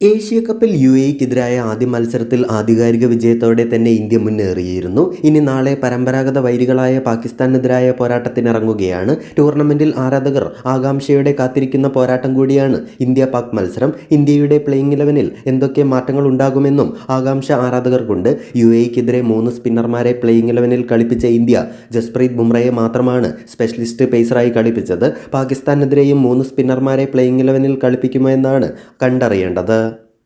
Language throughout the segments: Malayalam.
ഏഷ്യ കപ്പിൽ യു എക്കെതിരായ ആദ്യ മത്സരത്തിൽ ആധികാരിക വിജയത്തോടെ തന്നെ ഇന്ത്യ മുന്നേറിയിരുന്നു. ഇനി നാളെ പരമ്പരാഗത വൈരികളായ പാകിസ്ഥാനെതിരായ പോരാട്ടത്തിനിറങ്ങുകയാണ്. ടൂർണമെന്റിൽ ആരാധകർ ആകാംക്ഷയോടെ കാത്തിരിക്കുന്ന പോരാട്ടം കൂടിയാണ് ഇന്ത്യ പാക് മത്സരം. ഇന്ത്യയുടെ പ്ലേയിങ് ഇലവനിൽ എന്തൊക്കെ മാറ്റങ്ങൾ ഉണ്ടാകുമെന്നും ആകാംക്ഷ ആരാധകർക്കുണ്ട്. യു എക്കെതിരെ മൂന്ന് സ്പിന്നർമാരെ പ്ലേയിങ് ഇലവനിൽ കളിപ്പിച്ച ഇന്ത്യ ജസ്പ്രീത് ബുംറയെ മാത്രമാണ് സ്പെഷ്യലിസ്റ്റ് പേസറായി കളിപ്പിച്ചത്. പാകിസ്ഥാനെതിരെയും മൂന്ന് സ്പിന്നർമാരെ പ്ലേയിങ് ഇലവനിൽ കളിപ്പിക്കുമോ എന്നാണ് കണ്ടറിയേണ്ടത്.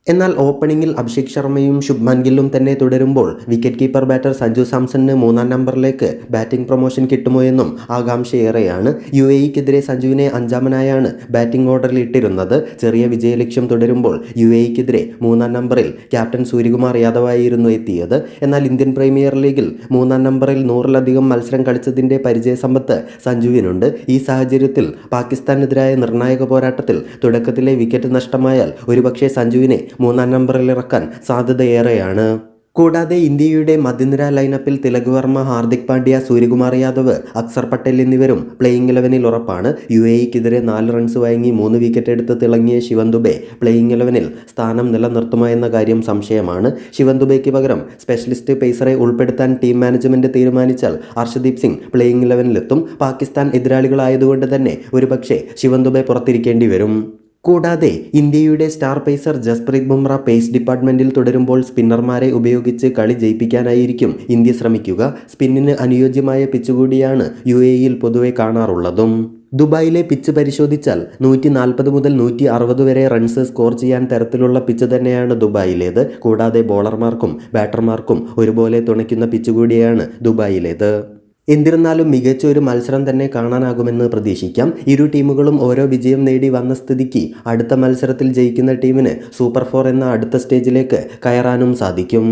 എന്നാൽ ഓപ്പണിംഗിൽ അഭിഷേക് ശർമ്മയും ശുഭ്മാൻ ഗില്ലും തന്നെ തുടരുമ്പോൾ വിക്കറ്റ് കീപ്പർ ബാറ്റർ സഞ്ജു സാംസണിന് മൂന്നാം നമ്പറിലേക്ക് ബാറ്റിംഗ് പ്രൊമോഷൻ കിട്ടുമോ എന്നും ആകാംക്ഷയേറെയാണ്. യു എ ഇക്കെതിരെ സഞ്ജുവിനെ അഞ്ചാമനായാണ് ബാറ്റിംഗ് ഓർഡറിൽ ഇട്ടിരുന്നത്. ചെറിയ വിജയലക്ഷ്യം തുടരുമ്പോൾ യു എ ഇക്കെതിരെ മൂന്നാം നമ്പറിൽ ക്യാപ്റ്റൻ സൂര്യകുമാർ യാദവായിരുന്നു എത്തിയത്. എന്നാൽ ഇന്ത്യൻ പ്രീമിയർ ലീഗിൽ മൂന്നാം നമ്പറിൽ നൂറിലധികം മത്സരം കളിച്ചതിന്റെ പരിചയസമ്പത്ത് സഞ്ജുവിനുണ്ട്. ഈ സാഹചര്യത്തിൽ പാകിസ്ഥാനെതിരായ നിർണായക പോരാട്ടത്തിൽ തുടക്കത്തിലെ വിക്കറ്റ് നഷ്ടമായാൽ ഒരുപക്ഷെ സഞ്ജുവിനെ മൂന്നാം നമ്പറിൽ ഇറക്കാൻ സാധ്യതയേറെയാണ്. കൂടാതെ ഇന്ത്യയുടെ മധ്യനിര ലൈനപ്പിൽ തിലക് വർമ്മ ഹാർദിക് പാണ്ഡ്യ സൂര്യകുമാർ യാദവ് അക്സർ പട്ടേൽ എന്നിവരും പ്ലേയിങ് ഇലവനിൽ ഉറപ്പാണ്. യു എക്കെതിരെ നാല് റൺസ് വഴങ്ങി മൂന്ന് വിക്കറ്റ് എടുത്ത് തിളങ്ങിയ ശിവൻ ദുബെ പ്ലേയിങ് ഇലവനിൽ സ്ഥാനം നിലനിർത്തുമോ എന്ന കാര്യം സംശയമാണ്. ശിവൻ ദുബെയ്ക്ക് പകരം സ്പെഷ്യലിസ്റ്റ് പേസറെ ഉൾപ്പെടുത്താൻ ടീം മാനേജ്മെന്റ് തീരുമാനിച്ചാൽ അർഷദീപ് സിംഗ് പ്ലേയിങ് ഇലവനിലെത്തും പാകിസ്ഥാൻ എതിരാളികളായതുകൊണ്ട് തന്നെ ഒരുപക്ഷെ ശിവൻ ദുബെ പുറത്തിരിക്കേണ്ടി വരും. കൂടാതെ ഇന്ത്യയുടെ star pacer Jasprit Bumrah pace ഡിപ്പാർട്ട്മെന്റിൽ തുടരുമ്പോൾ സ്പിന്നർമാരെ ഉപയോഗിച്ച് കളി ജയിപ്പിക്കാനായിരിക്കും ഇന്ത്യ ശ്രമിക്കുക. സ്പിന്നിന് അനുയോജ്യമായ പിച്ച് കൂടിയാണ് യു എയിൽ പൊതുവെ കാണാറുള്ളതും. ദുബായിലെ പിച്ച് പരിശോധിച്ചാൽ നൂറ്റി നാൽപ്പത് മുതൽ നൂറ്റി അറുപത് വരെ റൺസ് സ്കോർ ചെയ്യാൻ തരത്തിലുള്ള പിച്ച് തന്നെയാണ് ദുബായിലേത്. കൂടാതെ ബോളർമാർക്കും ബാറ്റർമാർക്കും ഒരുപോലെ തുണയ്ക്കുന്ന പിച്ച് കൂടിയാണ് ദുബായിലേത്. എന്നിരുന്നാലും മികച്ച ഒരു മത്സരം തന്നെ കാണാനാകുമെന്ന് പ്രതീക്ഷിക്കാം. ഇരു ടീമുകളും ഓരോ വിജയം നേടി വന്ന സ്ഥിതിക്ക് അടുത്ത മത്സരത്തിൽ ജയിക്കുന്ന ടീമിന് സൂപ്പർ ഫോർ എന്ന അടുത്ത സ്റ്റേജിലേക്ക് കയറാനും സാധിക്കും.